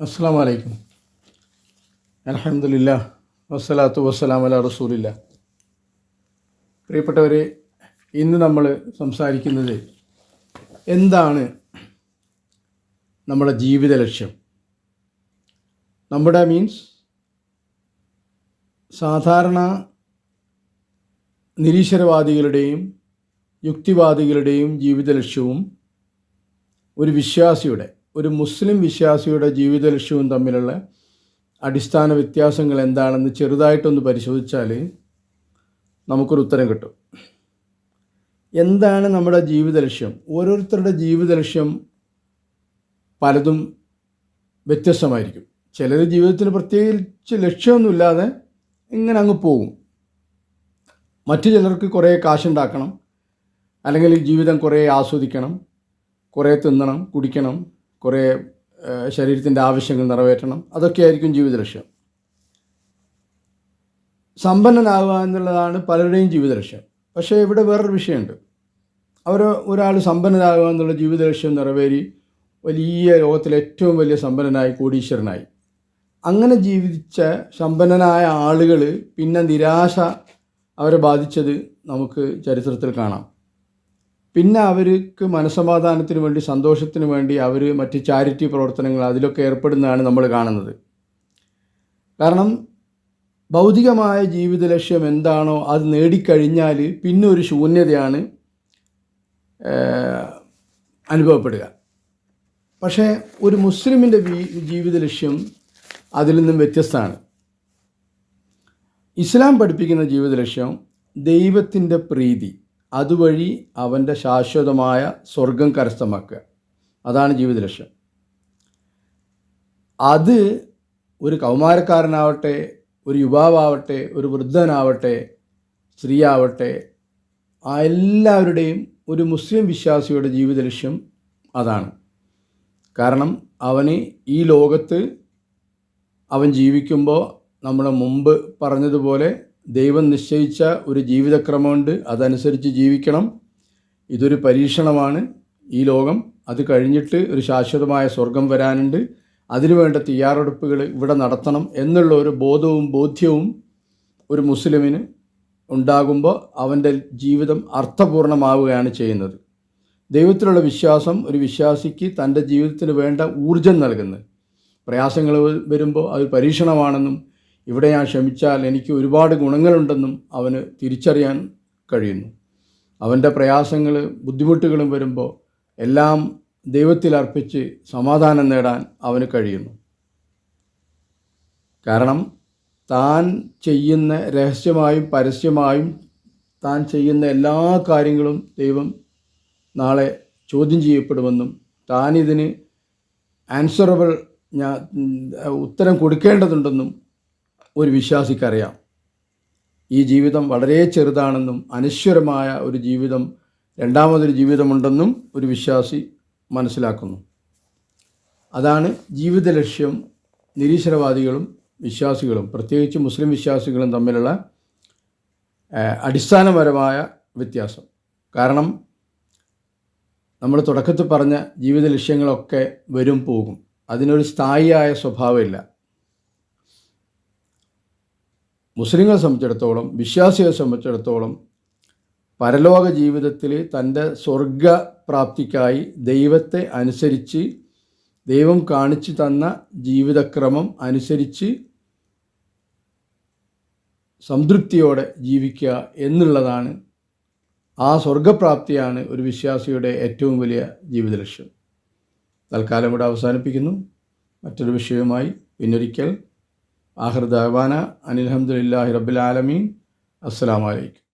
അസ്സാം വലൈക്കും അലഹമില്ല വസ്സലാത്തു വസ്സലാം അല റസൂലില്ല. പ്രിയപ്പെട്ടവരെ ഇന്ന് നമ്മൾ സംസാരിക്കുന്നത് എന്താണ് നമ്മുടെ ജീവിത ലക്ഷ്യം? നമ്മുടെ മീൻസ് സാധാരണ നിരീശ്വരവാദികളുടെയും യുക്തിവാദികളുടെയും ജീവിത ലക്ഷ്യവും ഒരു വിശ്വാസിയുടെ ഒരു മുസ്ലിം വിശ്വാസിയുടെ ജീവിത ലക്ഷ്യവും തമ്മിലുള്ള അടിസ്ഥാന വ്യത്യാസങ്ങൾ എന്താണെന്ന് ചെറുതായിട്ടൊന്ന് പരിശോധിച്ചാൽ നമുക്കൊരു ഉത്തരം കിട്ടും. എന്താണ് നമ്മുടെ ജീവിത ലക്ഷ്യം? ഓരോരുത്തരുടെ ജീവിത ലക്ഷ്യം പലതും വ്യത്യസ്തമായിരിക്കും. ചിലർ ജീവിതത്തിന് പ്രത്യേകിച്ച് ലക്ഷ്യമൊന്നുമില്ലാതെ ഇങ്ങനെ അങ്ങ് പോകും. മറ്റു ചിലർക്ക് കുറേ കാശുണ്ടാക്കണം. അല്ലെങ്കിൽ ജീവിതം കുറേ ആസ്വദിക്കണം കുറേ തിന്നണം കുടിക്കണം കുറേ ശരീരത്തിന്റെ ആവശ്യങ്ങൾ നിറവേറ്റണം. അതൊക്കെയായിരിക്കും ജീവിത ലക്ഷ്യം സമ്പന്നനാകുക എന്നുള്ളതാണ് പലരുടെയും ജീവിത ലക്ഷ്യം പക്ഷേ ഇവിടെ വേറൊരു വിഷയമുണ്ട്. അവർ ഒരാൾ സമ്പന്നനാകുക എന്നുള്ള ജീവിത ലക്ഷ്യം നിറവേറി വലിയ ലോകത്തിലെ ഏറ്റവും വലിയ സമ്പന്നനായി കോടീശ്വരനായി. അങ്ങനെ ജീവിച്ച സമ്പന്നനായ ആളുകൾ പിന്നെ നിരാശ അവരെ ബാധിച്ചത് നമുക്ക് ചരിത്രത്തിൽ കാണാം. പിന്നെ അവർക്ക് മനസമാധാനത്തിന് വേണ്ടി സന്തോഷത്തിന് വേണ്ടി അവർ മറ്റ് ചാരിറ്റി പ്രവർത്തനങ്ങൾ അതിലൊക്കെ ഏർപ്പെടുന്നതാണ് നമ്മൾ കാണുന്നത്. കാരണം ഭൗതികമായ ജീവിത ലക്ഷ്യം എന്താണോ അത് നേടിക്കഴിഞ്ഞാൽ പിന്നെ ഒരു ശൂന്യതയാണ് അനുഭവപ്പെടുക. പക്ഷേ ഒരു മുസ്ലിമിന്റെ ജീവിത ലക്ഷ്യം അതിൽ നിന്നും വ്യത്യസ്തമാണ്. ഇസ്ലാം പഠിപ്പിക്കുന്ന ജീവിത ലക്ഷ്യം ദൈവത്തിന്റെ പ്രീതി. അതുവഴി അവന്റെ ശാശ്വതമായ സ്വർഗം കരസ്ഥമാക്കുക. അതാണ് ജീവിത ലക്ഷ്യം അത് ഒരു കൗമാരക്കാരനാവട്ടെ ഒരു യുവാവാവട്ടെ ഒരു വൃദ്ധനാവട്ടെ സ്ത്രീയാവട്ടെ ആ എല്ലാവരുടെയും ഒരു മുസ്ലിം വിശ്വാസിയുടെ ജീവിത ലക്ഷ്യം അതാണ്. കാരണം അവന് ഈ ലോകത്ത് അവൻ ജീവിക്കുമ്പോൾ നമ്മൾ മുമ്പ് പറഞ്ഞതുപോലെ ദൈവം നിശ്ചയിച്ച ഒരു ജീവിതക്രമമുണ്ട്. അതനുസരിച്ച് ജീവിക്കണം. ഇതൊരു പരീക്ഷണമാണ് ഈ ലോകം. അത് കഴിഞ്ഞിട്ട് ഒരു ശാശ്വതമായ സ്വർഗം വരാനുണ്ട്. അതിനുവേണ്ട തയ്യാറെടുപ്പുകൾ ഇവിടെ നടത്തണം എന്നുള്ള ഒരു ബോധവും ബോധ്യവും ഒരു മുസ്ലിമിന് ഉണ്ടാകുമ്പോൾ അവന്റെ ജീവിതം അർത്ഥപൂർണമാവുകയാണ് ചെയ്യുന്നത്. ദൈവത്തിലുള്ള വിശ്വാസം ഒരു വിശ്വാസിക്ക് തന്റെ ജീവിതത്തിന് വേണ്ട ഊർജം നൽകുന്നത്. പ്രയാസങ്ങൾ വരുമ്പോൾ അത് പരീക്ഷണമാണെന്നും ഇവിടെ ഞാൻ ക്ഷമിച്ചാൽ എനിക്ക് ഒരുപാട് ഗുണങ്ങളുണ്ടെന്നും അവന് തിരിച്ചറിയാൻ കഴിയുന്നു. അവന്റെ പ്രയാസങ്ങൾ ബുദ്ധിമുട്ടുകളും വരുമ്പോൾ എല്ലാം ദൈവത്തിൽ അർപ്പിച്ച് സമാധാനം നേടാൻ അവന് കഴിയുന്നു. കാരണം താൻ ചെയ്യുന്ന രഹസ്യമായും പരസ്യമായും താൻ ചെയ്യുന്ന എല്ലാ കാര്യങ്ങളും ദൈവം നാളെ ചോദ്യം ചെയ്യപ്പെടുമെന്നും താനിതിന് ആൻസറബിൾ ഞാൻ ഉത്തരം കൊടുക്കേണ്ടതുണ്ടെന്നും ഒരു വിശ്വാസിക്കറിയാം. ഈ ജീവിതം വളരെ ചെറുതാണെന്നും അനശ്വരമായ ഒരു ജീവിതം രണ്ടാമതൊരു ജീവിതമുണ്ടെന്നും ഒരു വിശ്വാസി മനസ്സിലാക്കുന്നു. അതാണ് ജീവിത ലക്ഷ്യം നിരീശ്വരവാദികളും വിശ്വാസികളും പ്രത്യേകിച്ച് മുസ്ലിം വിശ്വാസികളും തമ്മിലുള്ള അടിസ്ഥാനപരമായ വ്യത്യാസം. കാരണം നമ്മൾ തുടക്കത്തിൽ പറഞ്ഞ ജീവിത ലക്ഷ്യങ്ങളൊക്കെ വരും പോകും. അതിനൊരു സ്ഥായിയായ സ്വഭാവമില്ല. മുസ്ലിങ്ങളെ സംബന്ധിച്ചിടത്തോളം വിശ്വാസികളെ സംബന്ധിച്ചിടത്തോളം പരലോക ജീവിതത്തിൽ തന്റെ സ്വർഗപ്രാപ്തിക്കായി ദൈവത്തെ അനുസരിച്ച് ദൈവം കാണിച്ചു തന്ന ജീവിതക്രമം അനുസരിച്ച് സംതൃപ്തിയോടെ ജീവിക്കുക എന്നുള്ളതാണ് ആ സ്വർഗപ്രാപ്തിയാണ് ഒരു വിശ്വാസിയുടെ ഏറ്റവും വലിയ ജീവിത ലക്ഷ്യം തൽക്കാലം ഇവിടെ അവസാനിപ്പിക്കുന്നു. മറ്റൊരു വിഷയവുമായി പിന്നൊരിക്കൽ ആഹൃദാന അനിൽഹമ്മദില്ലാഹി റബ്ബുലാലമീൻ അസ്സാം വലൈക്കും